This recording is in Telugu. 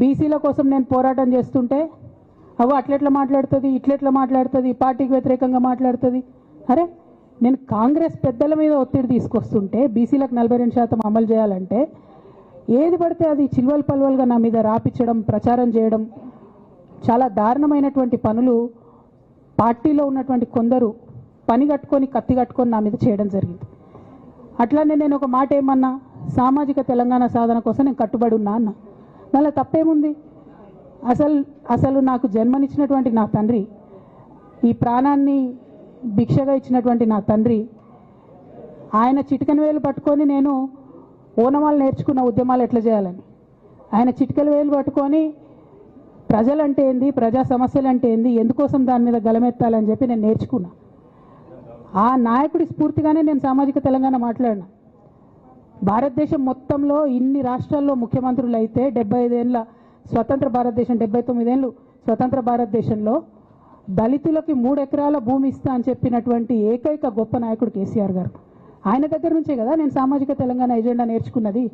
బీసీల కోసం నేను పోరాటం చేస్తుంటే అవు అట్లెట్లా మాట్లాడుతుంది ఇట్లెట్లా మాట్లాడుతుంది పార్టీకి వ్యతిరేకంగా మాట్లాడుతుంది. అరే నేను కాంగ్రెస్ పెద్దల మీద ఒత్తిడి తీసుకొస్తుంటే బీసీలకు నలభై రెండు శాతం అమలు చేయాలంటే ఏది పడితే అది చిల్వల్ పల్వల్గా నా మీద రాపించడం ప్రచారం చేయడం చాలా దారుణమైనటువంటి పనులు పార్టీలో ఉన్నటువంటి కొందరు పని కట్టుకొని కత్తి కట్టుకొని నా మీద చేయడం జరిగింది. అట్లానే నేను ఒక మాట ఏమన్నా సామాజిక తెలంగాణ సాధన కోసం నేను కట్టుబడి ఉన్నా అన్న. దానిలో తప్పేముంది? అసలు అసలు నాకు జన్మనిచ్చినటువంటి నా తండ్రి ఈ ప్రాణాన్ని భిక్షగా ఇచ్చినటువంటి నా తండ్రి ఆయన చిటికని వేలు పట్టుకొని నేను ఓనమాలు నేర్చుకున్న ఉద్యమాలు ఎట్లా చేయాలని? ఆయన చిటికల వేలు పట్టుకొని ప్రజలంటే ఏంది ప్రజా సమస్యలు అంటే ఏంది ఎందుకోసం దాని మీద గలమెత్తాలని చెప్పి నేను నేర్చుకున్నా. ఆ నాయకుడి స్ఫూర్తిగానే నేను సామాజిక తెలంగాణ మాట్లాడినా. భారతదేశం మొత్తంలో ఇన్ని రాష్ట్రాల్లో ముఖ్యమంత్రులు అయితే డెబ్బై ఐదేళ్ళ స్వతంత్ర భారతదేశం డెబ్బై తొమ్మిదేళ్ళు స్వతంత్ర భారతదేశంలో దళితులకి మూడు ఎకరాల భూమి ఇస్తా అని చెప్పినటువంటి ఏకైక గొప్ప నాయకుడు కేసీఆర్ గారు. ఆయన దగ్గర నుంచే కదా నేను సామాజిక తెలంగాణ ఎజెండా నేర్చుకున్నది?